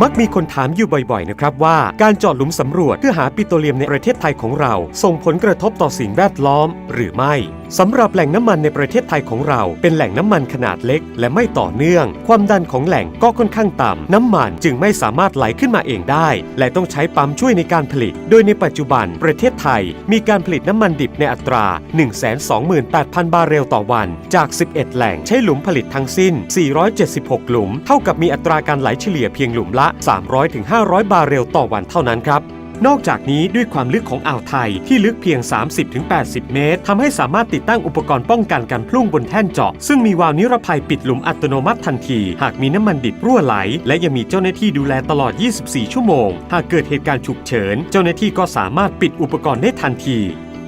มักมีคนถามอยู่บ่อยๆ นะครับว่าการเจาะหลุมสำรวจเพื่อหาปิโตรเลียมในประเทศไทยของเรา ส่งผลกระทบต่อสิ่งแวดล้อม หรือไม่สำหรับแหล่งน้ำมันในประเทศไทยของเรา เป็นแหล่งน้ำมันขนาดเล็ก และไม่ต่อเนื่อง ความดันของแหล่งก็ค่อนข้างต่ำน้ำมันจึงไม่สามารถไหลขึ้นมาเองได้ และต้องใช้ปั๊มช่วยในการผลิต โดยในปัจจุบันประเทศไทย มีการผลิตน้ำมันดิบในอัตรา 128,000 บาร์เรลต่อวัน จาก 11 แหล่งใช้หลุมผลิตทั้งสิ้น 476 หลุม เท่ากับมีอัตราการไหลเฉลี่ยเพียงหลุมละ300-500 บาร์เรลต่อวันเท่านั้นครับนอกจากนี้ด้วยความลึกของอ่าวไทยที่ลึกเพียง 30-80 เมตรทำให้สามารถติดตั้งอุปกรณ์ป้องกันการพลุ่งบนแท่นเจาะ ซึ่งมีวาล์วนิรภัยปิดหลุมอัตโนมัติทันที หากมีน้ำมันดิบรั่วไหล และยังมีเจ้าหน้าที่ดูแลตลอด 24 ชั่วโมง หากเกิดเหตุการณ์ฉุกเฉิน เจ้าหน้าที่ก็สามารถปิดอุปกรณ์ได้ทันที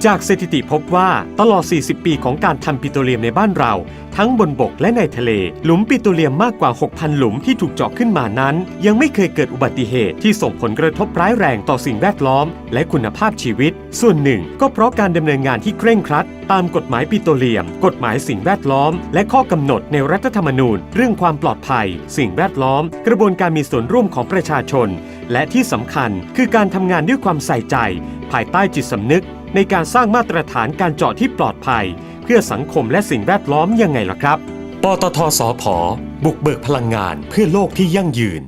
จากสถิติพบว่าตลอด 40 ปีของการทำปิโตรเลียมในบ้านเรา ทั้งบนบกและในทะเล หลุมปิโตรเลียมมากกว่า 6,000 หลุมที่ถูกเจาะขึ้นมานั้น ยังไม่เคยเกิดอุบัติเหตุที่ส่งผลกระทบร้ายแรงต่อสิ่งแวดล้อม และคุณภาพชีวิต ส่วนหนึ่ง ก็เพราะการดำเนินงานที่เคร่งครัด ตามกฎหมายปิโตรเลียม กฎหมายสิ่งแวดล้อม และข้อกำหนดในรัฐธรรมนูญ เรื่องความปลอดภัย สิ่งแวดล้อม กระบวนการมีส่วนร่วมของประชาชน และที่สำคัญคือการทำงานด้วยความใส่ใจ ภายใต้จิตสำนึก ในการสร้างมาตรฐานการเจาะที่ปลอดภัย เพื่อสังคมและสิ่งแวดล้อมยังไงล่ะครับ ปตทสพบุกเบิกพลังงานเพื่อโลกที่ยั่งยืน